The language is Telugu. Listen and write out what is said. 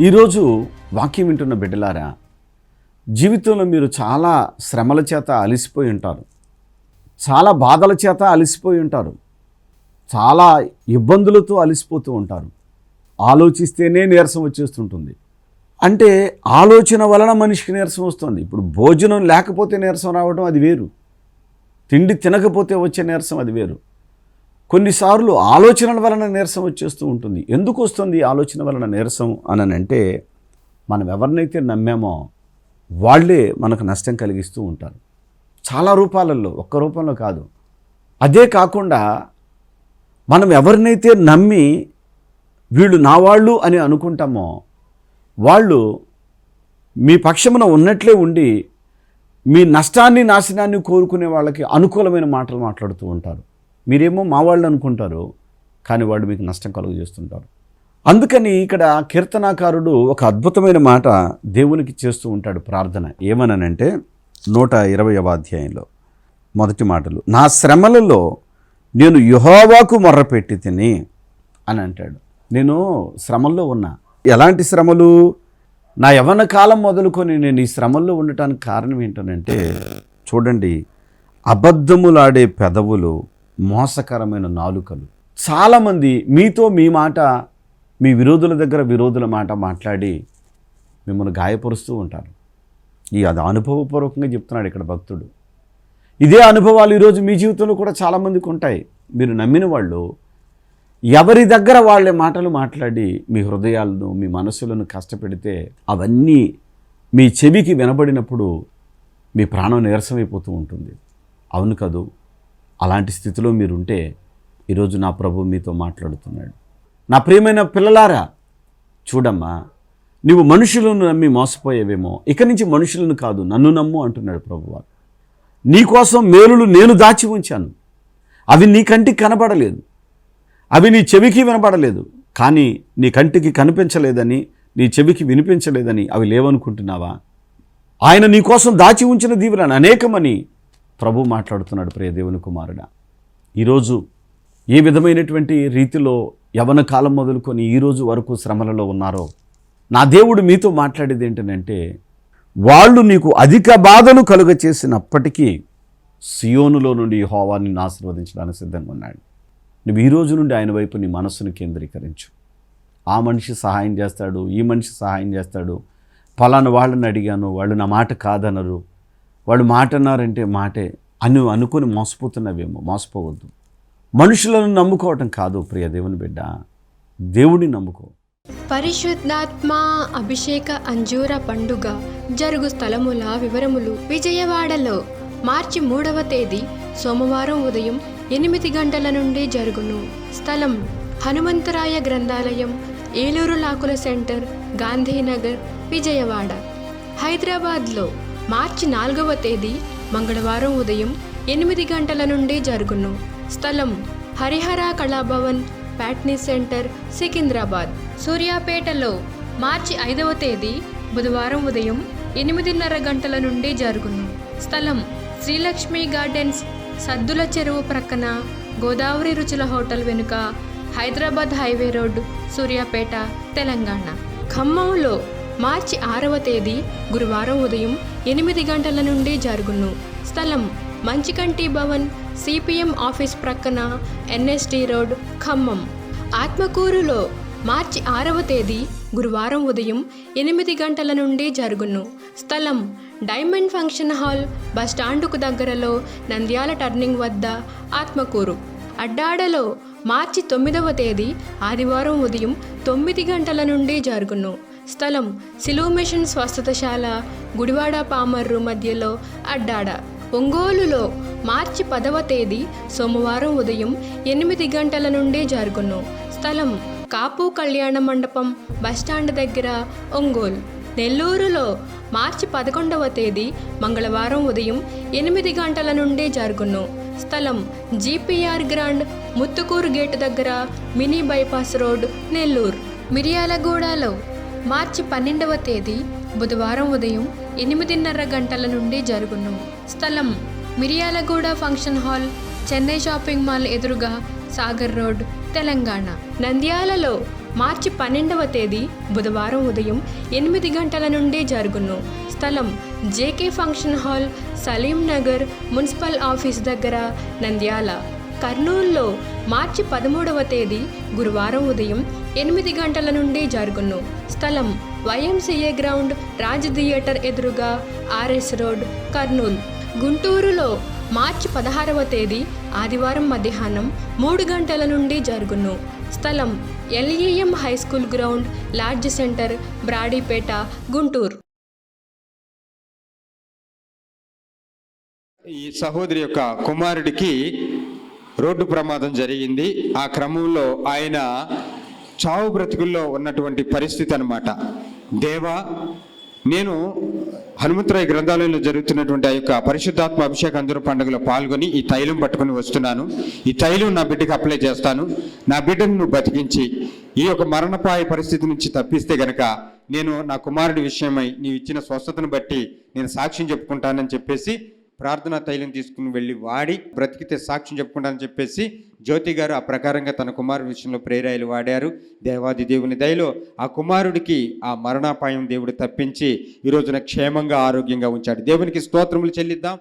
ఈరోజు వాక్యం వింటున్న బిడ్డలారా జీవితంలో మీరు చాలా శ్రమల చేత అలసిపోయి ఉంటారు. చాలా బాధల చేత అలసిపోయి ఉంటారు. చాలా ఇబ్బందులతో అలసిపోతూ ఉంటారు. ఆలోచిస్తేనే నీరసం వచ్చేస్తుంటుంది. అంటే ఆలోచన వలన మనిషికి నీరసం వస్తుంది. ఇప్పుడు భోజనం లేకపోతే నీరసం రావడం అది వేరు. తిండి తినకపోతే వచ్చే నీరసం అది వేరు. కొన్నిసార్లు ఆలోచనల వలన నీరసం వచ్చేస్తూ ఉంటుంది. ఎందుకు వస్తుంది ఈ ఆలోచన వలన నీరసం అని అంటే మనం ఎవరినైతే నమ్మామో వాళ్ళే మనకు నష్టం కలిగిస్తూ ఉంటారు. చాలా రూపాలలో ఒక్క రూపంలో కాదు. అదే కాకుండా మనం ఎవరినైతే నమ్మి వీళ్ళు నా వాళ్ళు అని అనుకుంటామో వాళ్ళు మీ పక్షమున ఉన్నట్లే ఉండి మీ నష్టాన్ని నాశనాన్ని కోరుకునే వాళ్ళకి అనుకూలమైన మాటలు మాట్లాడుతూ ఉంటారు. మీరేమో మా వాళ్ళు అనుకుంటారు కానీ వాళ్ళు మీకు నష్టం కలుగజేస్తుంటారు. అందుకని ఇక్కడ కీర్తనాకారుడు ఒక అద్భుతమైన మాట దేవునికి చేస్తూ ఉంటాడు ప్రార్థన. ఏమనంటే నూట ఇరవయవ అధ్యాయంలో మొదటి మాటలు నా శ్రమలలో నేను యుహోవాకు మొర్రపెట్టి తిని అని అంటాడు. నేను శ్రమల్లో ఉన్నా. ఎలాంటి శ్రమలు? నా యవన కాలం మొదలుకొని నేను ఈ శ్రమల్లో ఉండటానికి కారణం ఏంటనంటే చూడండి అబద్ధములాడే పెదవులు మోసకరమైన నాలుకలు. చాలామంది మీతో మీ మాట మీ విరోధుల దగ్గర విరోధుల మాట మాట్లాడి మిమ్మల్ని గాయపరుస్తూ ఉంటారు. ఈ అది అనుభవపూర్వకంగా చెప్తున్నాడు ఇక్కడ భక్తుడు. ఇదే అనుభవాలు ఈరోజు మీ జీవితంలో కూడా చాలామందికి ఉంటాయి. మీరు నమ్మిన వాళ్ళు ఎవరి దగ్గర వాళ్ళ మాటలు మాట్లాడి మీ హృదయాలను మీ మనసులను కష్టపెడితే అవన్నీ మీ చెవికి వినబడినప్పుడు మీ ప్రాణం నీరసమైపోతూ ఉంటుంది. అవును కదూ? అలాంటి స్థితిలో మీరుంటే ఈరోజు నా ప్రభు మీతో మాట్లాడుతున్నాడు. నా ప్రియమైన పిల్లలారా చూడమ్మా నువ్వు మనుషులను నమ్మి మోసపోయేవేమో ఇక నుంచి మనుషులను కాదు నన్ను నమ్ము అంటున్నాడు ప్రభువారు. నీకోసం మేలులు నేను దాచి ఉంచాను. అవి నీ కంటికి కనబడలేదు. అవి నీ చెవికి వినబడలేదు. కానీ నీ కంటికి కనిపించలేదని నీ చెవికి వినిపించలేదని అవి లేవనుకుంటున్నావా? ఆయన నీకోసం దాచి ఉంచిన దీవులను అనేకమని ప్రభు మాట్లాడుతున్నాడు ప్రియ దేవుని కుమారుడ. ఈరోజు ఏ విధమైనటువంటి రీతిలో యవన కాలం మొదలుకొని ఈ రోజు వరకు శ్రమలలో ఉన్నారో నా దేవుడు మీతో మాట్లాడేది ఏంటనంటే వాళ్ళు నీకు అధిక బాధలు కలుగ చేసినప్పటికీ సియోనులో నుండి హోవాన్ని ఆశీర్వదించడానికి సిద్ధంగా ఉన్నాడు. నువ్వు ఈ రోజు నుండి ఆయన వైపు నీ మనస్సును కేంద్రీకరించు. ఆ మనిషి సహాయం చేస్తాడు ఈ మనిషి సహాయం చేస్తాడు. ఫలానా వాళ్ళని అడిగాను వాళ్ళు నా మాట కాదనరు. వాళ్ళు మాట అన్నారంటే మాటే అని అనుకుని మోసపోతున్నవేమో మోసపోవద్దు. మనుషులను నమ్ముకోవటం కాదు ప్రియ దేవుని బిడ్డ. దేవుడిని నమ్ముకో. పరిశుద్ధాత్మ అభిషేక అంజూర పండుగ జరుగు స్థలముల వివరములు విజయవాడలో మార్చి మూడవ తేదీ సోమవారం ఉదయం ఎనిమిది గంటల నుండి జరుగును. స్థలం హనుమంతరాయ గ్రంథాలయం ఏలూరు లాకుల సెంటర్ గాంధీనగర్ విజయవాడ. హైదరాబాద్లో మార్చి నాలుగవ తేదీ మంగళవారం ఉదయం ఎనిమిది గంటల నుండి జరుగును. స్థలం హరిహర కళాభవన్ ప్యాట్నీ సెంటర్ సికింద్రాబాద్. సూర్యాపేటలో మార్చి ఐదవ తేదీ బుధవారం ఉదయం ఎనిమిదిన్నర గంటల నుండి జరుగును. స్థలం శ్రీలక్ష్మి గార్డెన్స్ సద్దుల చెరువు ప్రక్కన గోదావరి రుచుల హోటల్ వెనుక హైదరాబాద్ హైవే రోడ్ సూర్యాపేట తెలంగాణ. ఖమ్మంలో మార్చి ఆరవ తేదీ గురువారం ఉదయం ఎనిమిది గంటల నుండి జరుగును. స్థలం మంచికంటి భవన్ సిపిఎం ఆఫీస్ ప్రక్కన ఎన్ఎస్టి రోడ్ ఖమ్మం. ఆత్మకూరులో మార్చి ఆరవ తేదీ గురువారం ఉదయం ఎనిమిది గంటల నుండి జరుగును. స్థలం డైమండ్ ఫంక్షన్ హాల్ బస్టాండుకు దగ్గరలో నంద్యాల టర్నింగ్ వద్ద ఆత్మకూరు. అడ్డాడలో మార్చి తొమ్మిదవ తేదీ ఆదివారం ఉదయం తొమ్మిది గంటల నుండి జరుగును. స్థలం సిలువ మిషన్ స్వస్థతశాల గుడివాడ పామర్రు మధ్యలో అడ్డాడ. ఒంగోలులో మార్చి పదవ తేదీ సోమవారం ఉదయం ఎనిమిది గంటల నుండే జరుగును. స్థలం కాపు కళ్యాణ మండపం బస్టాండ్ దగ్గర ఒంగోలు. నెల్లూరులో మార్చి పదకొండవ తేదీ మంగళవారం ఉదయం ఎనిమిది గంటల నుండే జరుగును. స్థలం జీపీఆర్ గ్రాండ్ ముత్తుకూరు గేట్ దగ్గర మినీ బైపాస్ రోడ్ నెల్లూరు. మిర్యాలగూడలో మార్చి పన్నెండవ తేదీ బుధవారం ఉదయం ఎనిమిదిన్నర గంటల నుండి జరుగును. స్థలం Miryalaguda function hall Chennai shopping mall ఎదురుగా సాగర్ రోడ్ తెలంగాణ. నంద్యాలలో మార్చి పన్నెండవ తేదీ బుధవారం ఉదయం ఎనిమిది గంటల నుండి జరుగును. స్థలం JK function hall Salim Nagar municipal office దగ్గర నంద్యాల. కర్నూలులో మార్చి పదమూడవ తేదీ గురువారం ఉదయం ఎనిమిది గంటల నుండి జరుగును. స్థలం వైఎంసీఏ గ్రౌండ్ రాజ్ థియేటర్ ఎదురుగా ఆర్ఎస్ రోడ్ కర్నూలు. గుంటూరులో మార్చి పదహారవ తేదీ ఆదివారం మధ్యాహ్నం మూడు గంటల నుండి జరుగును. స్థలం LEM high school ground large center Brodipet Guntur. ఈ సహోదరి యొక్క కుమారుడికి రోడ్డు ప్రమాదం జరిగింది. ఆ క్రమంలో ఆయన చావు బ్రతుకుల్లో ఉన్నటువంటి పరిస్థితి అనమాట దేవా నేను హనుమంతరాయ గ్రంథాలయంలో జరుగుతున్నటువంటి ఆ యొక్క పరిశుద్ధాత్మ అభిషేక అందరూ పండుగలో పాల్గొని ఈ తైలం పట్టుకొని వస్తున్నాను. ఈ తైలం నా బిడ్డకి అప్లై చేస్తాను. నా బిడ్డను నువ్వు బతికించి ఈ యొక్క మరణపాయ పరిస్థితి నుంచి తప్పిస్తే గనక నేను నా కుమారుడి విషయమై నీవు ఇచ్చిన స్వస్థతను బట్టి నేను సాక్ష్యం చెప్పుకుంటానని చెప్పేసి ప్రార్థనా తైలం తీసుకుని వెళ్ళి వాడి బ్రతికితే సాక్ష్యం చెప్పుకుంటానని చెప్పేసి జ్యోతి గారు ఆ ప్రకారంగా తన కుమారుడి విషయంలో ప్రేరాయలు వాడారు. దేవాది దేవుని దయలో ఆ కుమారుడికి ఆ మరణాపాయం దేవుడు తప్పించి ఈ రోజున క్షేమంగా ఆరోగ్యంగా ఉంచాడు. దేవునికి స్తోత్రములు చెల్లిద్దాం.